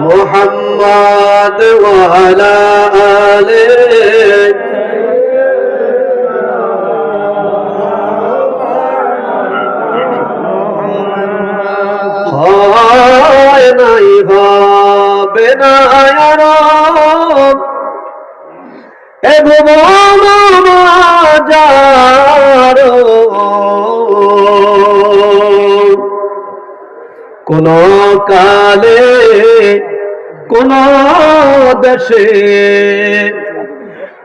محمد وعلى آله قائم عبابنا يا رب কোন কালে কোন দেশে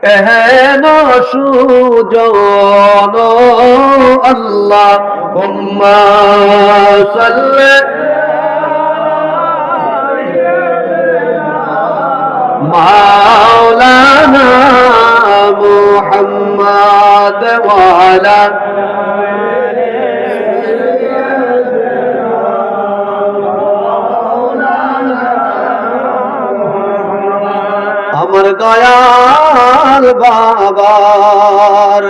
এহেন সুজন আল্লাহ হুম্মা সাল্লে ওয়ালা আমার দয়াল বাবার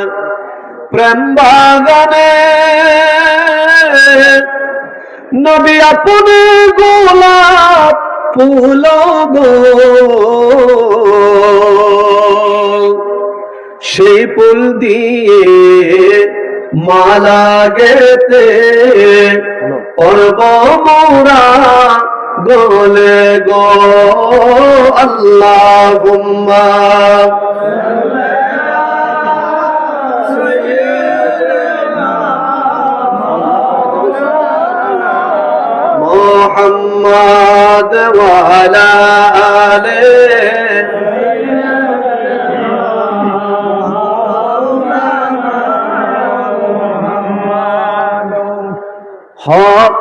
প্রেম বাগানে নবী আপনি গোলাপ ফুল গো। সেই ফুল দিয়ে মালা গেতে পর্ব মোরা গোলে গো আল্লাহ গুম্মা মোহাম্মদ ওয়ালা আলে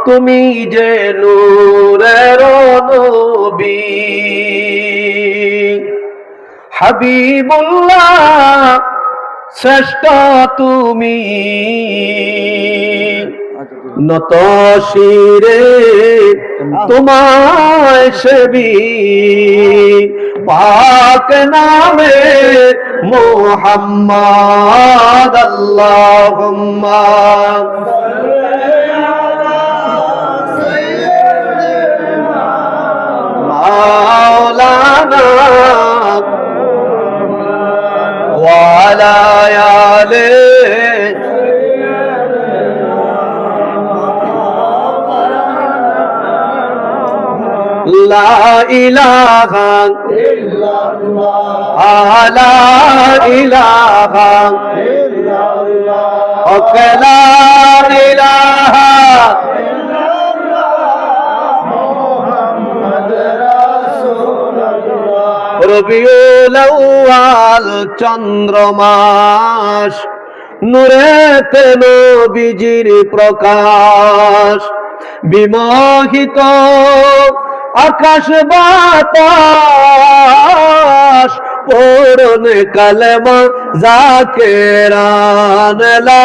তুমি যে নূরের নবী। হাবিবুল্লাহ, শ্রেষ্ঠ তুমি। নত শিরে তোমায় সেবি। পাক নামে মোহাম্মদ আল্লাহুম্মা। লা ইলাহা ইল্লাল্লাহ রবিউল আউয়াল চন্দ্র নবীজির প্রকাশ বিমোহিত আকাশ বাতাস পূরণ কালেমা জাকেরান লা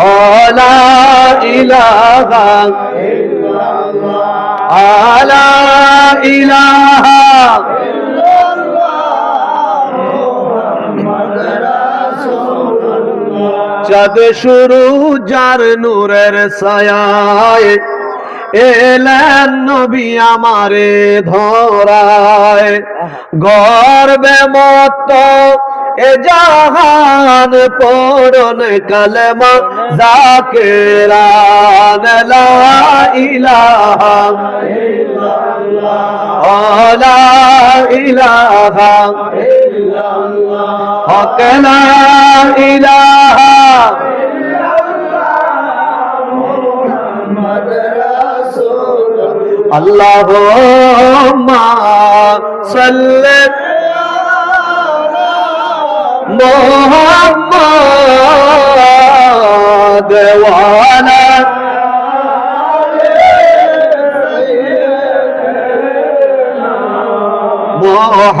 আলা ইলাহা চাঁদ শুরু যার নূরের ছায়ায়। এলেন নবী আমারে ধরায়। গর্বে মত এ জাহান পড়ন কলমা জাকেরান লা ইলাহা ইলাহা। হক ইলাহা আল্লাহ মোহাম্মদ দেওয়ানা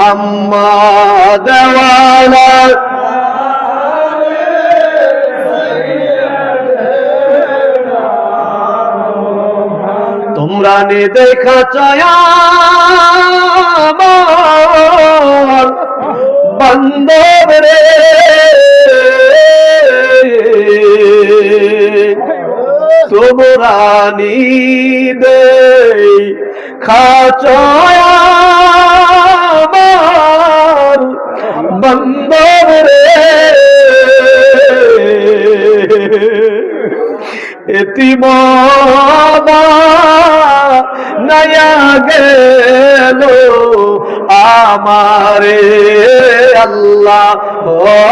মোহাম্মদ দেওয়ানা অমরানে দেখা চয়ার বান্ধব রে। তোমরা নিদে খাচয়ার বান্ধব নয়া গেল আমারে আল্লাহ ও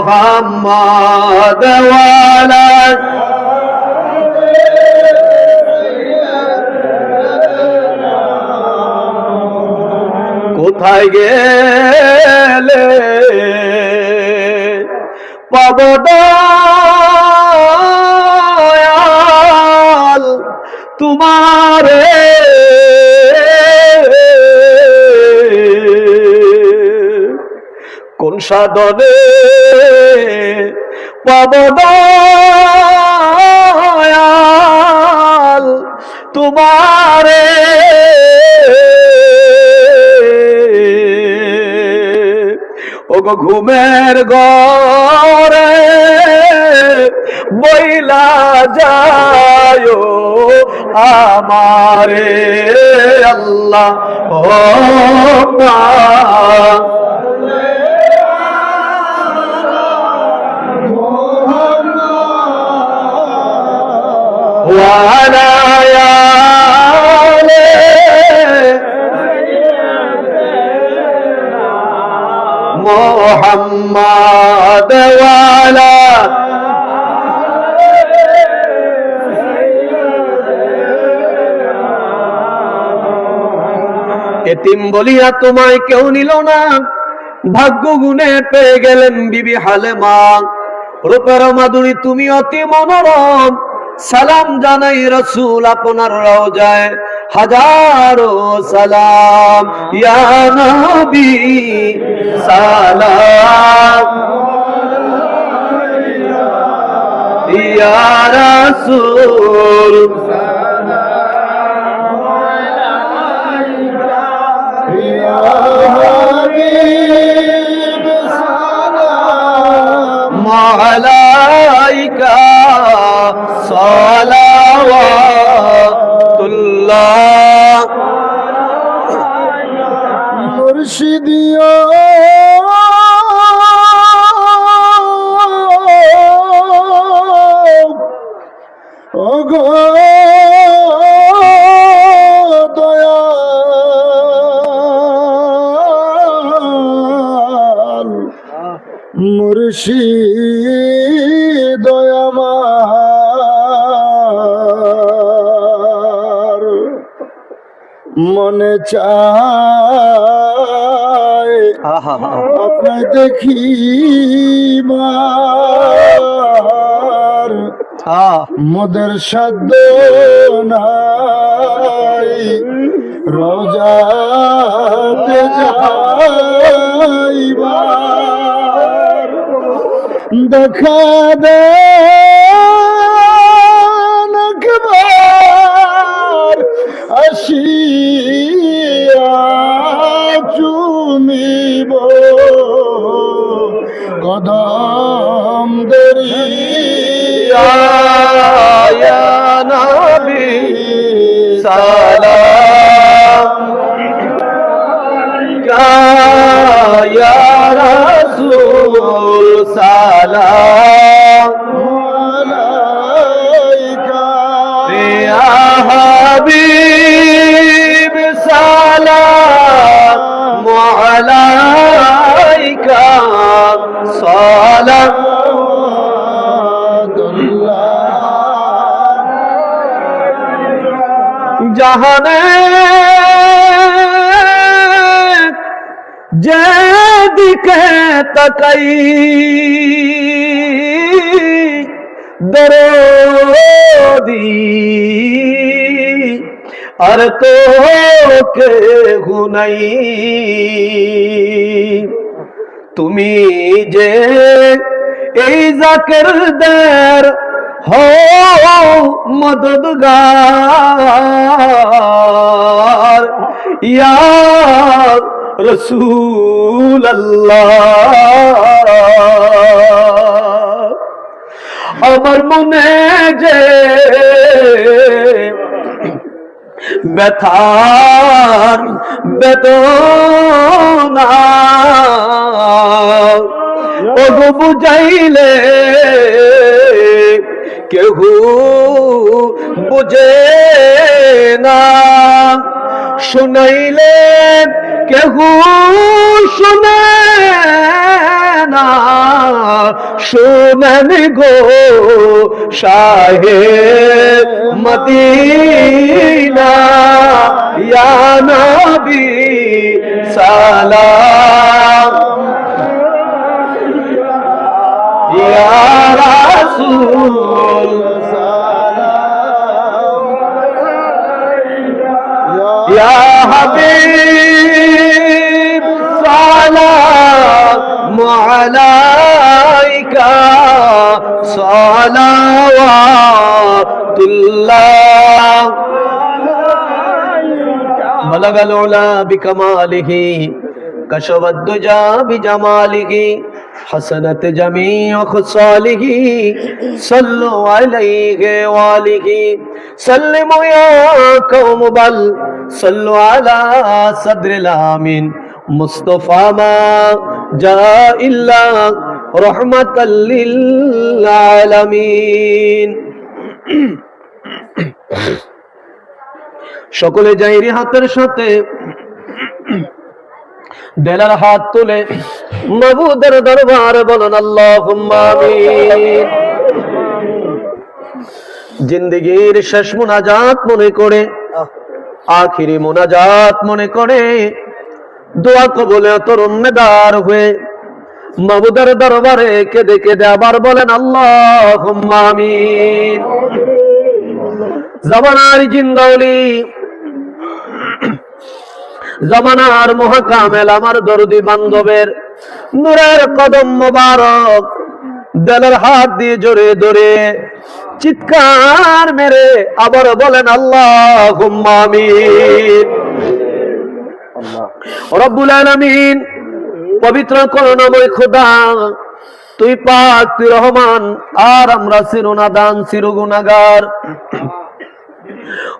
محمد وعلى কোথায় গেলে পাবদয়াল তোমারে কোন সাধনে পাবদয়াল তোমারে। ওগো ঘুমের গরে বইলা যায় আমারে আল্লাহ ও وعلى آله محمد وعلى এতিম বলিয়া তোমায় কেউ নিল না ভাগ্য গুণে পেয়ে গেলেন বিবি হালেমা রূপের মাধুরী তুমি অতি মনোরম সালাম জানাই রসুল আপনার রওজায়। হাজারো সালাম ইয়া নবী সালাম। ইয়া রাসূল মালাইকা মুর্শিদ আমার মনে চায়। আপনার দেখি মদের সাধ্য নাই রোজাতে যাইবার। দেখা দে একবার আসিয়া চুমিব। কদম দরিয়া নবী সালাম। ইয়া সালাম ইয়া হাবিব সালাম আলাইকা সালাম জাহানে যেদিকে তাকাই, দরদি, আর তো কে নাই। তুমি যে এই জাকের দের হো মদদগার ইয়া রসুল আমার মনে যে ব্যথার বেদনা ওগো বুঝাইলে কেহু বুঝে না। শুনাইলে কেহু শুনে না। শুনেন গো শাহে মদিনা ইয়া নবী সালাম। ইয়া রাসূল يا حبيب سلام عليك صلوات الله بلغ العلا بكماله كشف الدجى بجماله حسنت جميع خصاله صلوا عليه وآله سلموا يا قوم بل صلوا على صدر الآمين مصطفى ما جاء إلا رحمة للعالمين সকলে যাইরি হাতের সাথে দেলার হাত তুলে মাবুদের দরবার বলেন আল্লাহ জিন্দগির শেষ মোনাজাত মনে করে আখিরি মোনাজাত মনে করে। দোয়া কবলে তরুণ মেদার হয়ে। মাবুদের দরবারে কেঁদে কেঁদে আবার বলেন আল্লাহ আমিন। জবানার জিন্দাউলি জমানার মহাকামেল আমার দরদি বান্ধবের। নূরের কদম মোবারক, দেলের হাত দিয়ে জোরে ধরে চিৎকার মেরে আবার বলেন আল্লাহ আমিন। রব্বুল আলামিন, পবিত্র করুণাময় খোদা, তুই পাক, তুই রহমান, আর আমরা চিরুনাদান চিরগুনাগার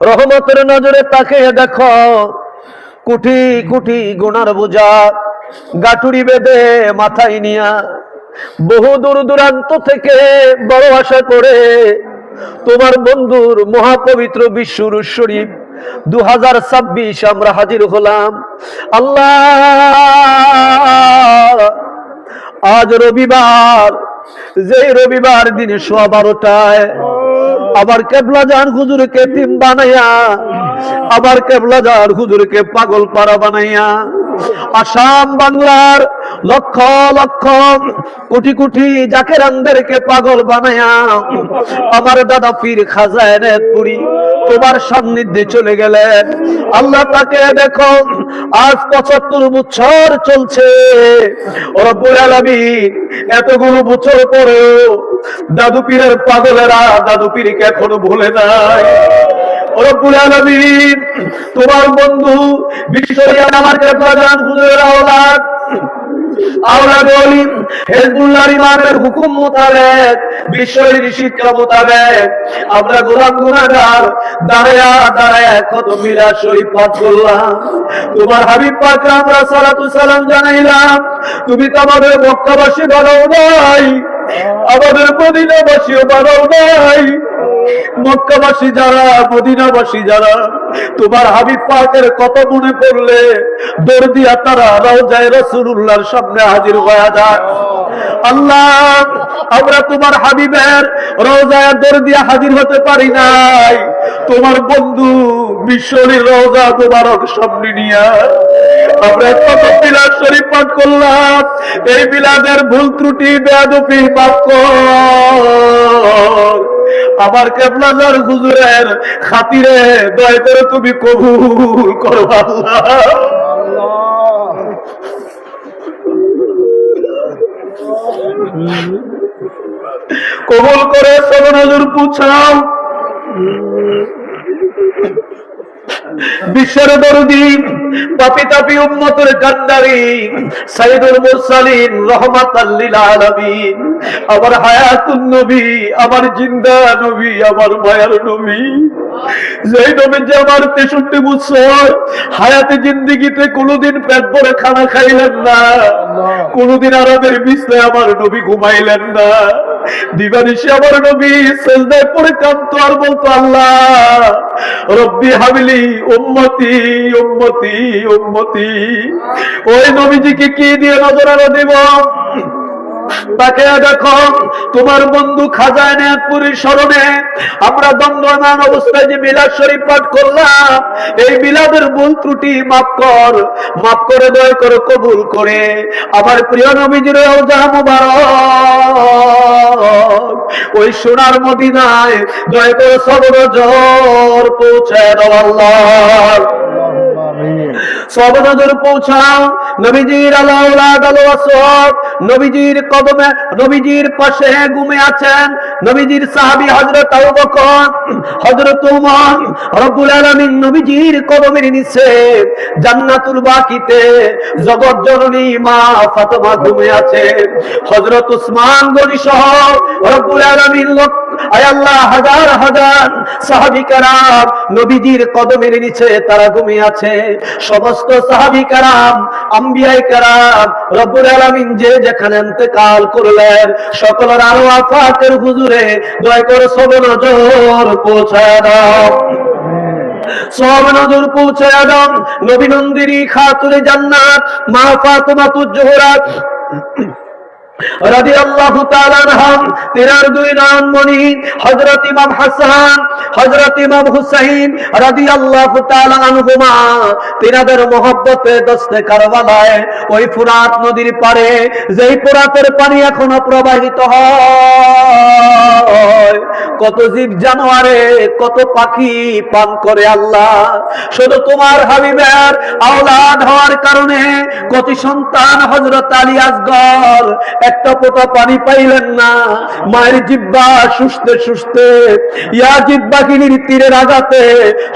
রহমতের নজরে তাকে দেখো, কুটি কুটি গুনার বোঝা, গাটুরি বেঁধে মাথায় নিয়া বহু দূর দূরান্ত থেকে বড় আশা করে তোমার বন্ধুর মহাপবিত্র বিশ্বর শরীফ দু হাজার ছাব্বিশ আমরা হাজির হলাম। আল্লাহ! আজ রবিবার যে রবিবার দিনে সোয়া বারোটায়, আবার কেবলা যান হুজুরকে টিম বানাইয়া, আবার কেবলা যান হুজুরকে পাগল পাড়া বানাইয়া, আসাম বাংলার লক্ষ লক্ষ কোটি কোটি জাকেরানদেরকে পাগল বানাইয়া আমার দাদা পীর খাজায় পুরি তোমার সান্নিধ্যে চলে গেলেন। আল্লাহ তাকে দেখো, আজ পঁচাত্তর বছর চলছে। রব্বুল আলামিন এতগুলো বছর পরেও দাদু পীরের পাগলেরা দাদু পীরকে এখনও ভুলে নাই। তোমার বন্ধু বিশ্বরিয়ান আমার কেবলাজান হুজুরের আওলাদ আওলাদ বলি, হেজবুল্লাহ ইমামের হুকুম মোতাবেক বিশ্বের শিক্ষা মোতাবেক, আমরা গোলাম গুণাগার দাঁড়ায়া, দাঁড়ায় কত মিলা শরীফ পাঠ করলাম। তোমার হাবিব পাকে আমরা সালাতু সালাম জানাইলাম। তুমি তো আমাদের বক্তাবাসী বলো নাই আমাদের মদিনাবাসীও বাড়াও নাই মক্কাবাসী যারা, মদিনাবাসী যারা, তোমার হাবিব পাকের কত মনে পড়লে, দৌড় দিয়া তারা যায় রসুল্লাহর সামনে হাজির হয়ে যায়। আল্লাহ, আমরা তোমার হাবিবের রোজায় দৌড় দিয়া হাজির হতে পারি নাই। তোমার বন্ধু বিশ্বরীর রোজা তোমারক সামনে নিয়া আমরা কত বিলাদ শরীফ পাঠ করলাম। এই বিলাদের ভুল ত্রুটি মাফ কর। আমার কেবলাদার হুজুরের খাতিরে দয়া করে তুমি কবুল করো কবুল করে সব নজর পুছাও। Uh... বিশ্বের পাপি তাপি সাইদুল মুরসালিন আমার নবী, আমার জিন্দা নবী, আমার মায়ার নবী। যেই যে আমার তেষট্টি বছর হায়াতে জিন্দিগিতে কোনোদিন পেট ভরে খানা খাইলেন না, কোনোদিন আরামের বিছনায় আমার নবী ঘুমাইলেন না। দিবানিশি আমার নবী, সেজদায় পড়ে কাঁদতো আর বলতো, আল্লাহ, রব্বি হাবিলি উম্মতি উম্মতি উম্মতি। ওই নবীজিকে কি দিয়ে নজরানো দিব তাকে দেখো, তোমার বন্ধু খাজায় নেয়াতপুরীর স্মরণে আমরা দণ্ডমান অবস্থায় যে মিলাদ শরীফ পাঠ করলাম, এই মিলাদের ভুল ত্রুটি মাফ কর, মাফ করে দয় করে কবুল করে। আমার প্রিয় নবীজির রওজা মুবারক, ওই সোনার মদিনায় দয় করে সবর জ্বর পৌঁছায় আল্লাহ। সব দূর পৌঁছাও। নবীজির আলো নবীজির কদমে নবীজির পাশে ঘুমে আছেন। নবীজির সাহাবী হযরত আবু বকর, হযরত উমর রব্বুল আলামিন নবীজির কদমের নিচে জান্নাতুল বাকিতে জগৎ জননী মা ফাতেমা ঘুমে আছেন হযরত উসমান গনি সহ রব্বুল আলামিন লোক, আয় আল্লাহ, হাজার হাজার নবীজির কদমের নিচে তারা ঘুমিয়ে আছে। সমস্ত সাহাবী কারাম, আম্বিয়াই কারাম, রব্বুল আলামিন যে যেখানে ইন্তেকাল করলেন, সকলের আরও আফাকের হুজুরে দয়া করে সব নজর পৌঁছায় দাও। সব নজর পৌঁছায় দাও। নবী খাতুরে জান্নাত, মা ফাতেমাতুজ পানি এখনও প্রবাহিত হয়। কত জীব জানোয়ারে, কত পাখি পান করে আল্লাহ। শুধু তোমার হাবিবের আওলাদ হওয়ার কারণে কত সন্তান হজরত আলী আসগর একটা পোটা পানি পাইলেন না। মায়ের জিব্বা সুস্থে সুস্থে ইয়া জিব্বা কিনির তীরের আঘাতে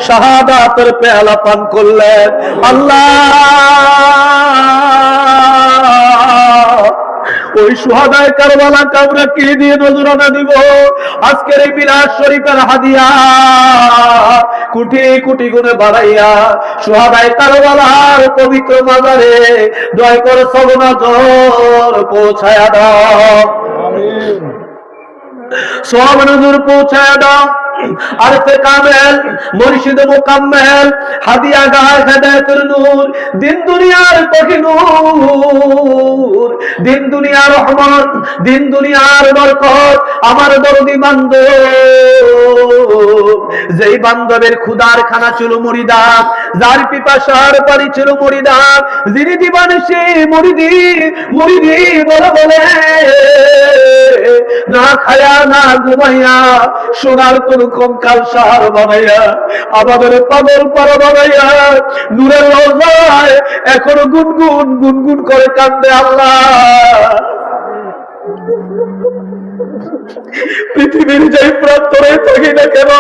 শাহাদাতের পেয়ালা পান করলেন। আল্লাহ! ওই সুহাদায় কারবালা কামরা কি দিয়ে নজরানা দিব? আজকের এই বিলাস শরীফের হাদিয়া কোটি কোটি গুণে বাড়াইয়া সুহাদায় কারবালার পবিত্র মাজারে দয় করে সব নজর পৌঁছায়া দাও। সব নজর পৌঁছায় দাও। আরফে কামেল মুকাম্মেল, হাদিয়া গায় হেদায়েতের নূর, দিন দুনিয়ার নূর, দিন দুনিয়ার রহমত, দিন দুনিয়ার বরকত, আমার দরদি বান্ধব। যেই বান্ধবের ক্ষুদার খানা ছিল মরিদাম যার পিপাসার পানি ছিল মরিদাম যিনি দিবানিসে মরিদি মরিদি বলে বলে, না খায়া, না ঘুমাইয়া, সোনার কোন কঙ্কাল সার বানাইয়া, আমাদের পাগল পারা বানাইয়া, নূরের রোজায় এখনও গুনগুন গুনগুন করে কান্দে আল্লাহ। পৃথিবীর যেই প্রান্তরে থাকি না কেন,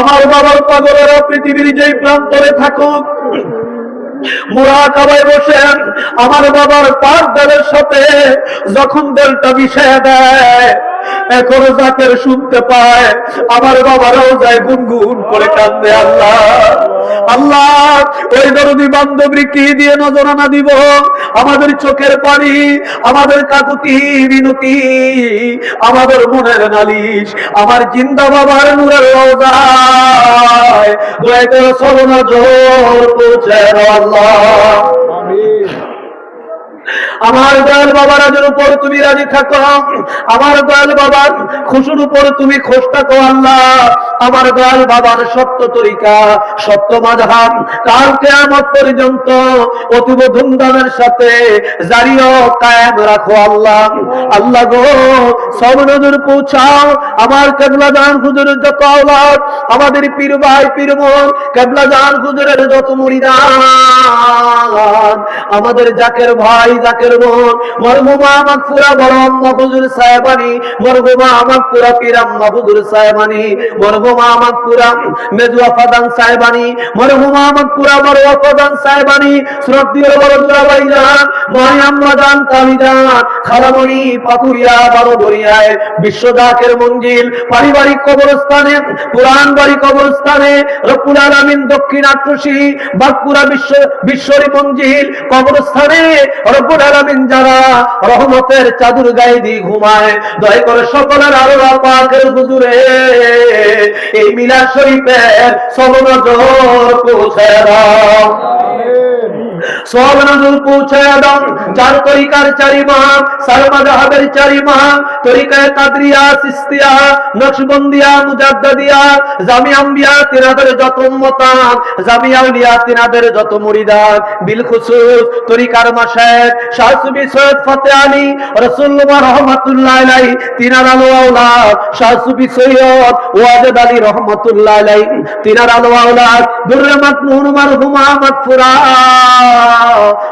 আমার বাবার পাগলেরা পৃথিবীর যেই প্রান্তরে থাকুক আমার বাবার পাঁচ দেলের সাথে যখন দেলটা মিশিয়ে দেয় এখনও জাকের শুনতে পায়, আমার বাবারাও যায় গুনগুন করে কান্দে আল্লাহ আল্লাহ, ওই দরদি বান্ধবী কি দিয়ে নজরানা দিব? আমাদের চোখের পানি, আমাদের কাকুতি, বিনতি, আমাদের মনের নালিশ, আমার জিন্দা বাবার নূরের রোজায় দয়া করে সব নজর পৌঁছে আল্লাহ। আমার দয়াল বাবার আজের উপর তুমি রাজি থাকো। আমার দয়াল বাবার খুশুর উপর তুমি খোঁজ থাকো আল্লাহ। আমার দয়াল বাবার সত্য তরিকা, সত্য মাঝহাব কাল কেয়ামত পর্যন্ত অতীব ধুমধামের সাথে জারিও কায়েম রাখো আল্লাহ। আল্লাহ গো, সব নজর পৌঁছাও। আমার কেবলা জান হুজুরের যত আওলাদ, আমাদের পীর ভাই, পীর বোন কেবলা জান হুজুরের যত মুরিদান আমাদের জাকের ভাই, জাকের বোন, মরহুমা মাকফুরা বড় আম্মা হুজুর সাহেবানি, মরহুমা মাকফুরা পীর আম্মা হুজুর সাহেবানি, মরহুমা মাকফুরা মেজুয়া ফাদান সাহেবানি মরহুমা মাকফুরা বড় ফাদান সাহেবানি শ্রদ্ধেয় বড় দুলাভাই জান আম্মা জান কালি খালামণি পাকুরিয়া বড় দরিয়ায় বিশ্ব মঞ্জিল পারিবারিক কবরস্থানে পুরান বাড়ি কবরস্থানে আলামিন দক্ষিণ বাঁকুড়া বিশ্ব বিশ্বরী মঞ্জিল কবরস্থানে আলামিন যারা রহমতের চাদুর গায়ে দিয়ে ঘুমায়, দয়া করে সকলের আলো পাকের হুজুরে এই মিলা শরীফের সব নজর পৌঁছে দাও। সব নজর পৌঁছে দাও চার তরিকার চারি মাম সারমা জাহাবের চারি মাম তরিকায় কাদরিয়া, সিস্তিয়া, নকশবন্দিয়া, মুজাদ্দাদিয়া জামি আম্বিয়া তিনাদের যত উম্মতান জামি আউলিয়া তিনাদের যত মুরিদান বিল খুসুস তরিকার মাশায়েখ শাহ সৈয়দ ফতে আলী, রাসূলুল্লাহ রাহমাতুল্লাহ আলাইহি, তিনার আলো আওলাদ শাহ সুবি সৈয়দ ওয়াজেদ আলী রাহমাতুল্লাহ আলাইহি, তিনার আলো আওলাদ মাগফুরা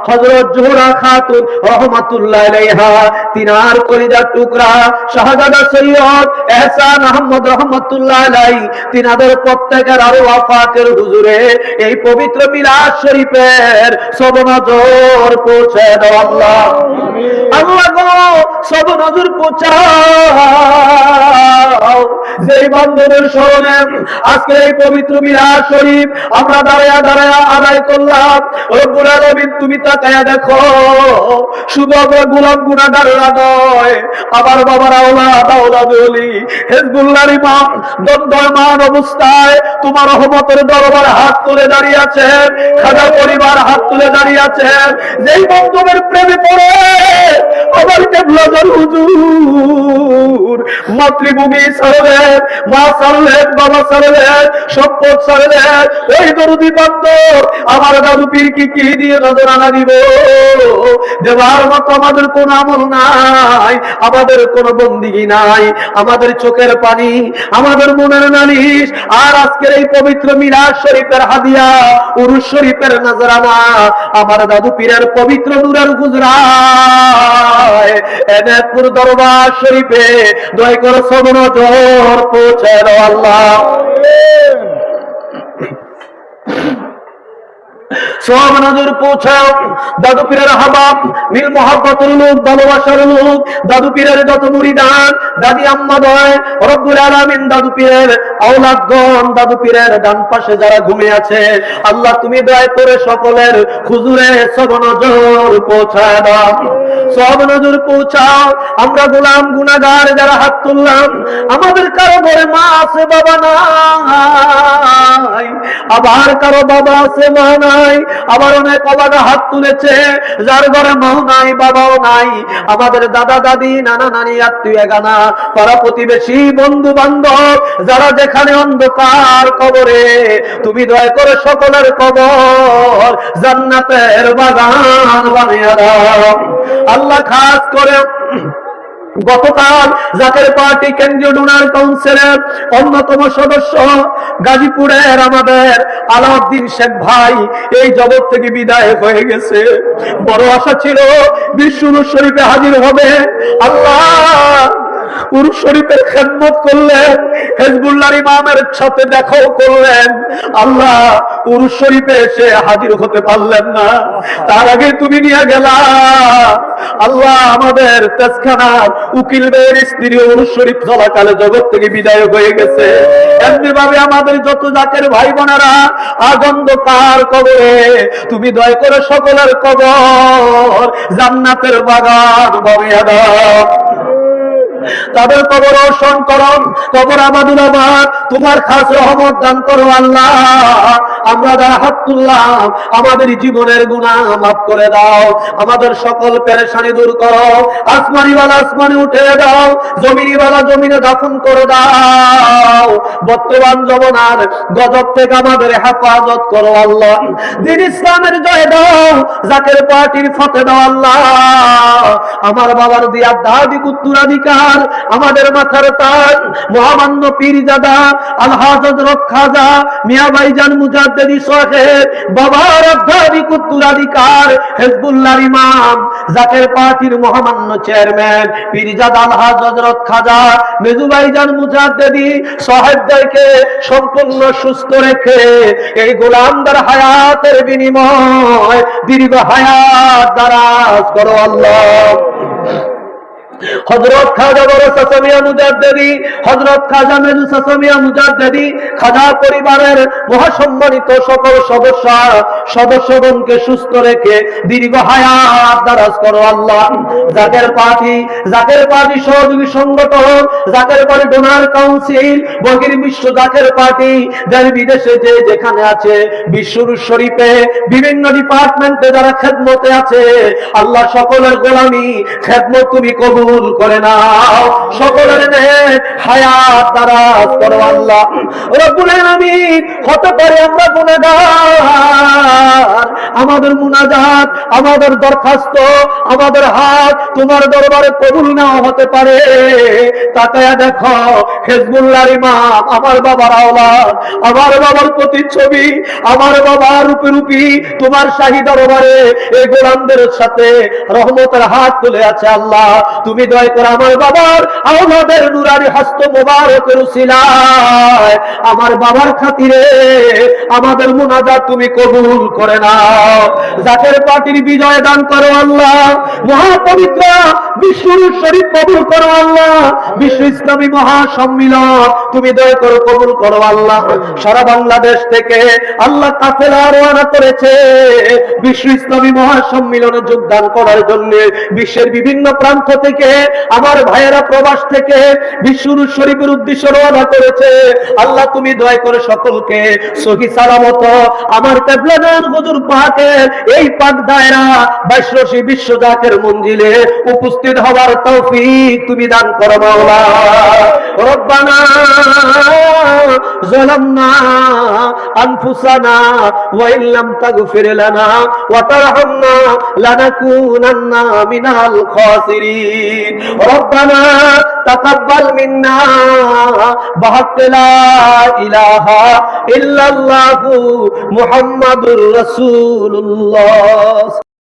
হযরত জোহরা খাতুন রহমাতুল্লাহ আলাইহা, তিনার কলিজার টুকরা শাহজাদা সৈয়দ এহসান আহমদ রহমাতুল্লাহ আলাই তিনাদের প্রত্যেকের আরও আফাকের হুজুরে এই পবিত্র মিলাদ শরীফের সব নজর পৌঁছে দাও আল্লাহ। আল্লাহ সব নজর বান্ধবের স্মরণে আজকে এই পবিত্র শরীফ আমরা আদায় করলাম। তুমি দেখো নয় আওলাদ আওলাদ ইমাম অবস্থায় তোমার রহমতের দরবার হাত তুলে দাঁড়িয়ে আছেন খাজা পরিবার হাত তুলে দাঁড়িয়ে আছেন। যেই বন্ধুদের প্রেমে পড়ে earth মাতৃভূমি মা বাবা সম্পদ দরদি বান্ধব আমার দাদু পীর কি কি দিয়ে নজরানা দিব? দেবার মতো আমাদের কোন আমল নাই, আমাদের কোন বন্দিগি নাই, আমাদের চোখের পানি, আমাদের মনের নালিশ, আর আজকের এই পবিত্র মিরাজ শরীফের হাদিয়া, উরুস শরীফের নজরানা, আমার দাদু পীরের পবিত্র নূরের গুজরায় এনেপুর দরবার শরীফে দয় করে সবন জোর পৌঁছে দাও আল্লাহ। যারা আছে, আল্লাহ তুমি করে সকলের হুজুরে সব নজর পৌঁছায় সব নজর পৌঁছাও। আমরা গোলাম গুনাগার যারা হাত তুললাম, আমাদের কারও ঘরে মা আছে, বাবা নাই। আবার কারও বাবা আছে, মা নাই। আবার অনেক বাবারা হাত তুলেছে। যার ঘরে মাও নাই, বাবাও নাই। আমাদের দাদা, দাদি, নানা, নানি, আত্মীয়, গানা, পাড়া প্রতিবেশী, বন্ধু বান্ধব, যারা যেখানে অন্ধকার কবরে, তুমি দয়া করে সকলের কবর জান্নাতের বাগান বানিয়ে দাও। আল্লাহ খাস করে গতকাল জাতের পার্টি কেন্দ্রীয় ডোনার কাউন্সিলের অন্যতম সদস্য গাজীপুরের আমাদের আলাউদ্দিন শেখ ভাই এই জগৎ থেকে বিদায় হয়ে গেছে। বড় আশা ছিল বিষ্ণু শরীফে হাজির হবে। আল্লাহ উরুস শরীফের খেদমত করলেন হেজবুল্লাহর ইমামের সাথে দেখাও করলেন, আল্লাহ শরীফে এসে হাজির হতে পারলেন না। তার আগে তুমি নিয়ে গেলা। আল্লাহ আমাদের তেজখানার উকিল স্ত্রী শরীফ চলাকালে জগৎ থেকে বিদায় হয়ে গেছে। এমনি ভাবে আমাদের যত জাতের ভাই বোনেরা আগন্ধকার কবরে, তুমি দয় করে সকলের কবর জান্নাতের বাগান বানিয়ে দাও। তাদের কবর অর্ষণ করো কবর আবাদুল আবাদ। তোমার খাস রহমত দান করো আল্লাহ। আমরা যারা হাত তুললাম, আমাদের জীবনের গুণা মাফ করে দাও। আমাদের সকল পেরেশানি দূর করো। আসমানিওয়ালা আসমানে উঠে দাও জমিনিওয়ালা জমিনে দাফন করে দাও। বর্তমান জমানার গজব থেকে আমাদের হেফাজত করো আল্লাহ। দিন ইসলামের জয় দাও। জাকের পার্টির ফতে দাও আল্লাহ। আমার বাবার দিয়া দাদি উত্তরাধিকার আমাদের মাথার তাজ মহামান্য পীরজাদা আলহাজ হযরত খাজা মিয়া ভাইজান মুজাদ্দেদি সাহেব, বাবার আধ্যাত্মিক উত্তরাধিকার হেজবুল্লাহর ইমাম, জাকের পার্টির মহামান্য চেয়ারম্যান, পীরজাদা আলহাজ হযরত খাজা মেজু ভাইজান মুজাদ্দেদি সাহেবদেরকে সম্পূর্ণ সুস্থ রেখে এই গোলামদার হায়াতের বিনিময়, দীর্ঘ হায়াত দ্বারা করো আল্লাহ। হজরত খাজা বড় সাসামিয়া মুজাদ্দেদি হজরত খাজা মেজু সাসামিয়া মুজাদ্দেদি, খাজা পরিবারের মহাসম্মানিত সকল সদস্য, সদস্যগণকে সুস্থ রেখে দীর্ঘ হায়াত দারাজ করো আল্লাহ। জাকের পার্টি জাকের পার্টি সহযোগী সংগঠন জাকের পার্টি ডোনার কাউন্সিল, বহির বিশ্ব জাকের পার্টি দেশ বিদেশে যে যেখানে আছে, বিশ্বর শরীফে বিভিন্ন ডিপার্টমেন্টে যারা খেদমতে আছে, আল্লাহ সকলের গোলামি, খেদমত তুমি কবুল করে নাও। সকলের হায়াত করো আল্লাহ। রব্বুল আলামিন, হতে পারে আমরা গুনাহগার। আমাদের মুনাজাত, আমাদের দরখাস্ত, আমাদের হাত তোমার দরবারে কবুল নাও হতে পারে। তাকায়া দেখো ইমাম, আমার বাবার আওলাদ, আমার বাবার প্রতিচ্ছবি, আমার বাবার রূপে রূপী, তোমার শাহী দরবারে এই গোলামদের সাথে রহমতের হাত তুলে আছে আল্লাহ। তুমি দয়া আমার বাবার হস্ত মোবারকের আমার বাবার খাতিরে আমাদের তুমি কবুল করে জাকের পার্টির বিজয় দান করো আল্লাহ। মহাপবিত্র বিশ্ব শরীফ কবুল করো আল্লাহ। বিশ্ব ইসলামী মহাসম্মিলন তুমি দয়া করো কবুল করো আল্লাহ। সারা বাংলাদেশ থেকে আল্লাহ কাফেলা করেছে। বিশ্ব ইসলামী মহাসম্মিলনে যোগদান করার জন্য বিশ্বের বিভিন্ন প্রান্ত থেকে আমার ভাইয়েরা প্রবাস থেকে বিশ্ব শরীফের উদ্দেশ্যে রওনা করেছে আল্লাহ তুমি দয়া করে সকলকে সহি সালামত আমার তেবলাদান হুজুর পাকের এই পাক দায়রা বাইশরশি বিশ্ব জাকের মঞ্জিলে উপস্থিত হওয়ার তৌফিক তুমি দান করো মাওলা রব্বানা ظلمنا أنفسنا وإن لم تغفر لنا وترحمنا لنكونن من الخاسرين ربنا تقبل منا بحق لا إله إلا الله محمد رسول الله